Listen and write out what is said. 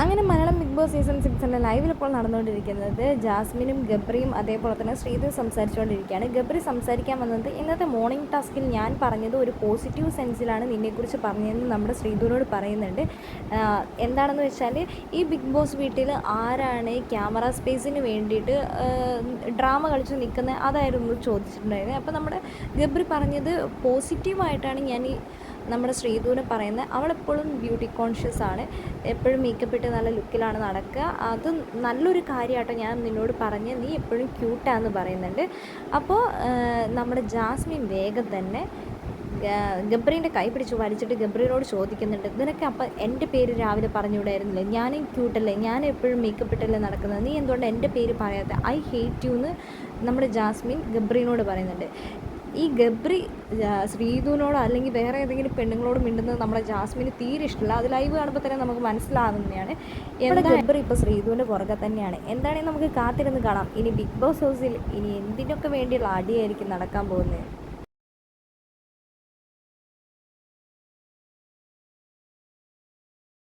അങ്ങനെ Malayalam big Boss season സിക്സിന്റെ ലൈവിൽ ഇപ്പോൾ നടന്നുകൊണ്ടിരിക്കുന്നത് ജാസ്മിനും ഗബ്രിയും അതേപോലെ തന്നെ ശ്രീധു സംസാരിച്ചുകൊണ്ടിരിക്കുകയാണ്. ഗബ്രി സംസാരിക്കാൻ വന്നത് ഇന്നത്തെ മോർണിംഗ് ടാസ്കിൽ ഞാൻ പറഞ്ഞത് ഒരു പോസിറ്റീവ് സെൻസിലാണ് നിന്നെക്കുറിച്ച് പറഞ്ഞതെന്ന് നമ്മുടെ ശ്രീധുവിനോട് പറയുന്നുണ്ട്. എന്താണെന്ന് വെച്ചാൽ ഈ ബിഗ് ബോസ് വീട്ടിൽ ആരാണ് ക്യാമറ സ്പേസിന് വേണ്ടിയിട്ട് ഡ്രാമ കളിച്ച് നിൽക്കുന്നത്? അതായിരുന്നു ചോദിച്ചിട്ടുണ്ടായിരുന്നത്. അപ്പോൾ നമ്മുടെ ഗബ്രി പറഞ്ഞത് പോസിറ്റീവായിട്ടാണ് ഞാൻ ഈ നമ്മുടെ ശ്രീധുവിന് പറയുന്നത് അവളെപ്പോഴും ബ്യൂട്ടി കോൺഷ്യസ് ആണ്. എപ്പോഴും മേക്കപ്പ് ഇട്ട് നല്ല ലുക്കിലാണ് നടക്കുക. അത് നല്ലൊരു കാര്യമാട്ടോ ഞാൻ നിന്നോട് പറഞ്ഞ് നീ എപ്പോഴും ക്യൂട്ടാന്ന് പറയുന്നുണ്ട്. അപ്പോൾ നമ്മുടെ ജാസ്മിൻ വേഗം തന്നെ ഗബ്രീന്റെ കൈ പിടിച്ച് വലിച്ചിട്ട് ഗബ്രീനോട് ചോദിക്കുന്നുണ്ട്. നിനക്ക് അപ്പം എന്റെ പേര് രാവിലെ പറഞ്ഞുകൂടായിരുന്നില്ലേ? ഞാനും ക്യൂട്ടല്ലേ ഞാൻ എപ്പോഴും മേക്കപ്പ് ഇട്ടല്ലേ നടക്കുന്നത്? നീ എന്തുകൊണ്ട് എന്റെ പേര് പറയാത്ത? ഐ ഹേറ്റ് യു എന്ന് നമ്മുടെ ജാസ്മിൻ ഗബ്രീനോട് പറയുന്നുണ്ട്. ഈ ഗബ്രി ശ്രീധുവിനോടോ അല്ലെങ്കിൽ വേറെ ഏതെങ്കിലും പെണ്ണുങ്ങളോട് മിണ്ടുന്നത് നമ്മുടെ ജാസ്മിന് തീരെ ഇഷ്ടമില്ല. അത് ലൈവ് കാണുമ്പോൾ തന്നെ നമുക്ക് മനസ്സിലാകുന്നതാണ് എന്താ ഗബ്രി ഇപ്പോൾ ശ്രീധുവിന്റെ പുറകെ തന്നെയാണ്. എന്താണെങ്കിൽ നമുക്ക് കാത്തിരുന്ന് കാണാം. ഇനി ബിഗ് ബോസ് ഹൗസിൽ ഇനി എന്തിനൊക്കെ വേണ്ടിയുള്ള അടിയായിരിക്കും നടക്കാൻ പോകുന്നത്?